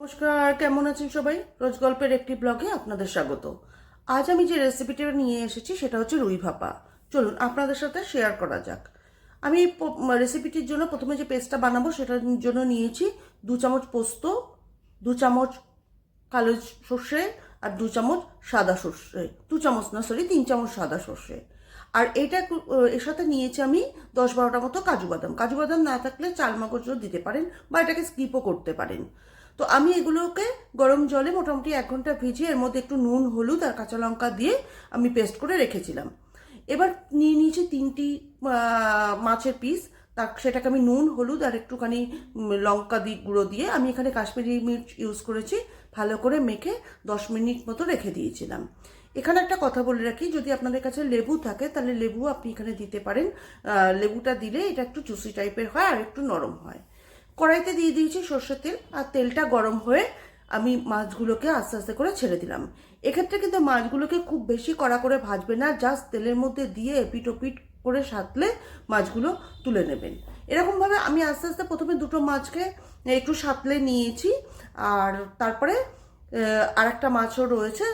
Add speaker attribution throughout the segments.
Speaker 1: নমস্কার কেমন আছেন সবাই? রোজ গল্পের একটি ব্লগে আপনাদের স্বাগত। আজ আমি যে রেসিপিটা নিয়ে এসেছি, সেটা হচ্ছে রুই ভাপা। চলুন, আপনাদের সাথে শেয়ার করা যাক। আমি রেসিপিটির জন্য প্রথমে যে পেস্টটা বানাবো, সেটার জন্য নিয়েছি দু চামচ পোস্ত, দু চামচ কালো সর্ষে, আর দু চামচ সাদা সর্ষে। দু চামচ না সরি তিন চামচ সাদা সর্ষে। আর এটা এর সাথে নিয়েছি আমি দশ বারোটা মতো কাজু বাদাম। কাজু বাদাম না থাকলে চাল মগজও দিতে পারেন বা এটাকে স্কিপও করতে পারেন। তো আমি এগুলোকে গরম জলে মোটামুটি এক ঘণ্টা ভিজিয়ে এর মধ্যে একটু নুন, হলুদ আর কাঁচা লঙ্কা দিয়ে আমি পেস্ট করে রেখেছিলাম। এবার নিয়ে নিয়েছি তিনটি মাছের পিস। তা সেটাকে আমি নুন, হলুদ আর একটুখানি লঙ্কা দি, গুঁড়ো দিয়ে আমি এখানে কাশ্মীরি মির্চ ইউজ করেছি। ভালো করে মেখে দশ মিনিট মতো রেখে দিয়েছিলাম। এখানে একটা কথা বলে রাখি, যদি আপনাদের কাছে লেবু থাকে, তাহলে লেবু আপনি এখানে দিতে পারেন। লেবুটা দিলে এটা একটু চুসি টাইপের হয় আর একটু নরম হয়। কড়াইতে দিয়ে দিয়েছি সর্ষের তেল আর তেলটা গরম হয়ে আমি মাছগুলোকে আস্তে আস্তে করে ছেড়ে দিলাম। এক্ষেত্রে কিন্তু মাছগুলোকে খুব বেশি কড়া করে ভাজবে না জাস্ট তেলের মধ্যে দিয়ে এপিট ওপিট করে সাঁতলে মাছগুলো তুলে নেবেন। এরকমভাবে আমি আস্তে আস্তে প্রথমে দুটো মাছকে একটু সাঁতলে নিয়েছি আর তারপরে আর একটা মাছও রয়েছে,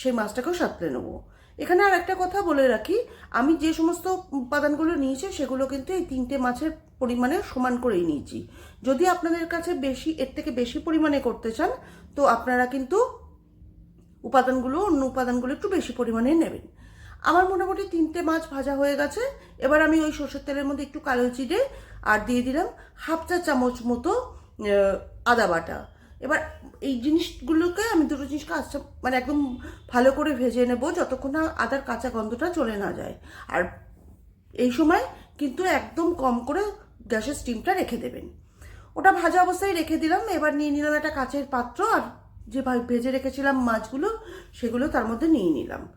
Speaker 1: সেই মাছটাকেও সাঁতলে নেব। এখানে আর একটা কথা বলে রাখি, আমি যে সমস্ত উপাদানগুলো নিয়েছি সেগুলো কিন্তু এই তিনটে মাছের পরিমাণে সমান করেই নিয়েছি। যদি আপনাদের কাছে বেশি, এর থেকে বেশি পরিমাণে করতে চান, তো আপনারা কিন্তু উপাদানগুলো, অন্য উপাদানগুলো একটু বেশি পরিমাণে নেবেন। আমার মোটামুটি তিনটে মাছ ভাজা হয়ে গেছে। এবার আমি ওই সর্ষের তেলের মধ্যে একটু কালো জিরে আর দিয়ে দিলাম হাফ চা চামচ মতো আদা বাটা। এবার এই জিনিসগুলোকে আমি দুটো জিনিসকে আচ্ছা মানে একদম ভালো করে ভেজে নেব যতক্ষণ না আদার কাঁচা গন্ধটা চলে না যায়। আর এই সময় কিন্তু একদম কম করে গ্যাসের স্টিমটা রেখে দেবেন। ওটা ভাজা অবস্থায় রেখে দিলাম, এবার নিয়ে নিলাম একটা কাঁচের পাত্র আর যে ভেজে রেখেছিলাম মাছগুলো, সেগুলো তার মধ্যে নিয়ে নিলাম।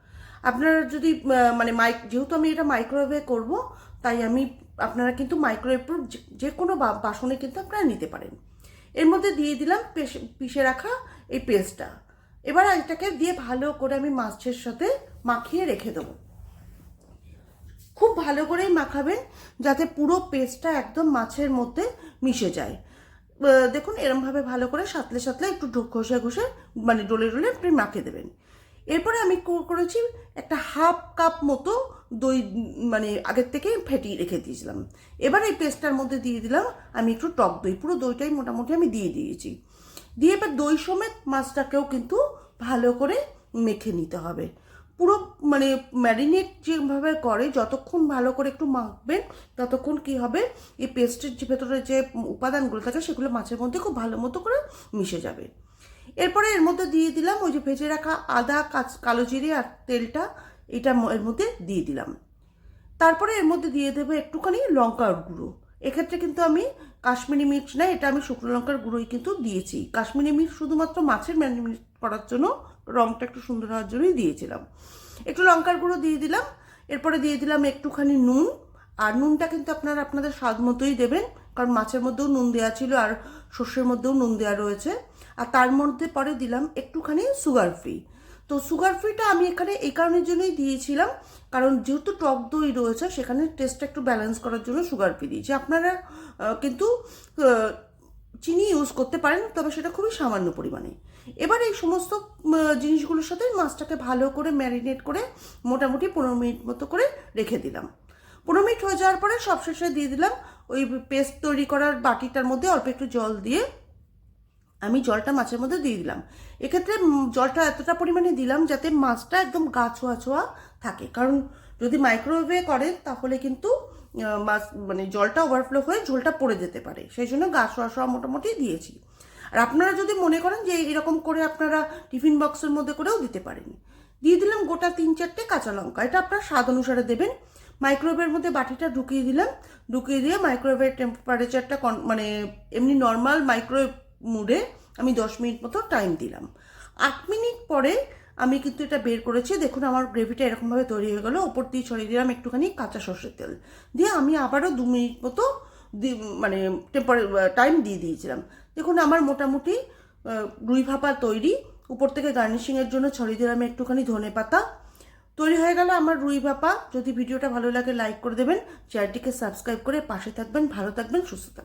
Speaker 1: আপনারা যদি মানে মাইক যেহেতু আমি এটা মাইক্রোওয়েভে করব, তাই আমি, আপনারা কিন্তু মাইক্রোওয়েভ যে- কোনো বাসনে কিন্তু আপনারা নিতে পারেন। এর মধ্যে দিয়ে দিলাম পিষে রাখা এই পেস্টটা। এবার এটাকে দিয়ে ভালো করে আমি মাছের সাথে মাখিয়ে রেখে দেবো। খুব ভালো করেই মাখাবেন যাতে পুরো পেস্টটা একদম মাছের মধ্যে মিশে যায়। দেখুন, এরমভাবে ভালো করে সাতলে সাতলে একটু ঘষে ঘষে মানে ডোলে ডোলে আপনি মাখিয়ে দেবেন। এরপরে আমি করেছি একটা হাফ কাপ মতো দই মানে আগের থেকে ফেটিয়ে রেখে দিয়েছিলাম। এবার এই পেস্টটার মধ্যে দিয়ে দিলাম আমি একটু টক দই, পুরো দইটাই মোটামুটি আমি দিয়ে দিয়েছি। দিয়ে এবার দই সমেত মাছটাকেও কিন্তু ভালো করে মেখে নিতে হবে। পুরো মানে ম্যারিনেট যেভাবে করে, যতক্ষণ ভালো করে একটু মাখবেন, ততক্ষণ কি হবে, এই পেস্টের যে ভেতরে যে উপাদানগুলো থাকে সেগুলো মাছের মধ্যে খুব ভালো মতো করে মিশে যাবে। এরপরে এর মধ্যে দিয়ে দিলাম ওই যে ভেজে রাখা আদা কালো জিরে আর তেলটা, এটা এর মধ্যে দিয়ে দিলাম। তারপরে এর মধ্যে দিয়ে দেবো একটুখানি লঙ্কার গুঁড়ো। এক্ষেত্রে কিন্তু আমি কাশ্মীরি মির্চ না, এটা আমি শুকনো লঙ্কার গুঁড়োই কিন্তু দিয়েছি। কাশ্মীরি মির্চ শুধুমাত্র মাছের ম্যারিনেট করার জন্য রঙটা একটু সুন্দর হওয়ার জন্যই দিয়েছিলাম। একটু লঙ্কার গুঁড়ো দিয়ে দিলাম। এরপরে দিয়ে দিলাম একটুখানি নুন। আর নুনটা কিন্তু আপনারা আপনাদের স্বাদ মতোই দেবেন। কারণ মাছের মধ্যেও নুন দেওয়া ছিল আর সর্ষের মধ্যেও নুন দেওয়া রয়েছে। আর তার মধ্যে পরে দিলাম একটুখানি সুগার ফ্রি তো সুগার ফ্রিটা আমি এখানে এই কারণের জন্যই দিয়েছিলাম, কারণ যেহেতু টক দই রয়েছে, সেখানে টেস্টটা একটু ব্যালেন্স করার জন্য সুগার ফ্রি দিয়েছি। আপনারা কিন্তু চিনি ইউজ করতে পারেন, তবে সেটা খুবই সামান্য পরিমাণে। এবার এই সমস্ত জিনিসগুলোর সাথে মাছটাকে ভালো করে ম্যারিনেট করে মোটামুটি পনেরো মিনিট মতো করে রেখে দিলাম। পনেরো মিনিট হয়ে যাওয়ার পরে সবশেষে দিয়ে দিলাম ওই পেস্ট তৈরি করার বাটিটার মধ্যে অল্প একটু জল দিয়ে আমি জলটা মাছের মধ্যে দিয়ে দিলাম। এক্ষেত্রে জলটা এতটা পরিমাণে দিলাম যাতে মাছটা একদম গা ছোঁয়া ছোঁয়া থাকে। কারণ যদি মাইক্রোওয়েভে করে তাহলে কিন্তু মাছ মানে জলটা ওভারফ্লো হয়ে ঝোলটা পড়ে যেতে পারে। সেই জন্য গা ছোঁয়া ছোঁয়া মোটামুটি দিয়েছি। আর আপনারা যদি মনে করেন যে এরকম করে আপনারা টিফিন বক্সের মধ্যে করেও দিতে পারেন। দিয়ে দিলাম গোটা তিন চারটে কাঁচা লঙ্কা। এটা আপনার স্বাদ অনুসারে দেবেন। মাইক্রোওয়েভের মধ্যে বাটিটা ঢুকিয়ে দিলাম। ঢুকিয়ে দিয়ে মাইক্রোওয়েভের টেম্পারেচারটা মানে এমনি নর্মাল মাইক্রোওয়েভ মুডে আমি দশ মিনিট মতো টাইম দিলাম। আট মিনিট পরে আমি কিন্তু এটা বের করেছি। দেখুন, আমার গ্রেভিটা এরকমভাবে তৈরি হয়ে গেলো। ওপর দিয়ে ছড়িয়ে দিলাম একটুখানি কাঁচা সর্ষের তেল। দিয়ে আমি আবারও দু মিনিট মতো মানে টেম্পারে টাইম দিয়ে দিয়েছিলাম। দেখুন, আমার মোটামুটি রুই ভাপা তৈরি। উপর থেকে গার্নিশিংয়ের জন্য ছড়িয়ে দিলাম একটুখানি ধনে পাতা তৈরি হয়ে গেল আমার রুই ভাপা। যদি ভিডিওটা ভালো লাগে লাইক করে দেবেন। চ্যানেলটিকে সাবস্ক্রাইব করে পাশে থাকবেন, ভালো থাকবেন, সুস্থ থাকবেন।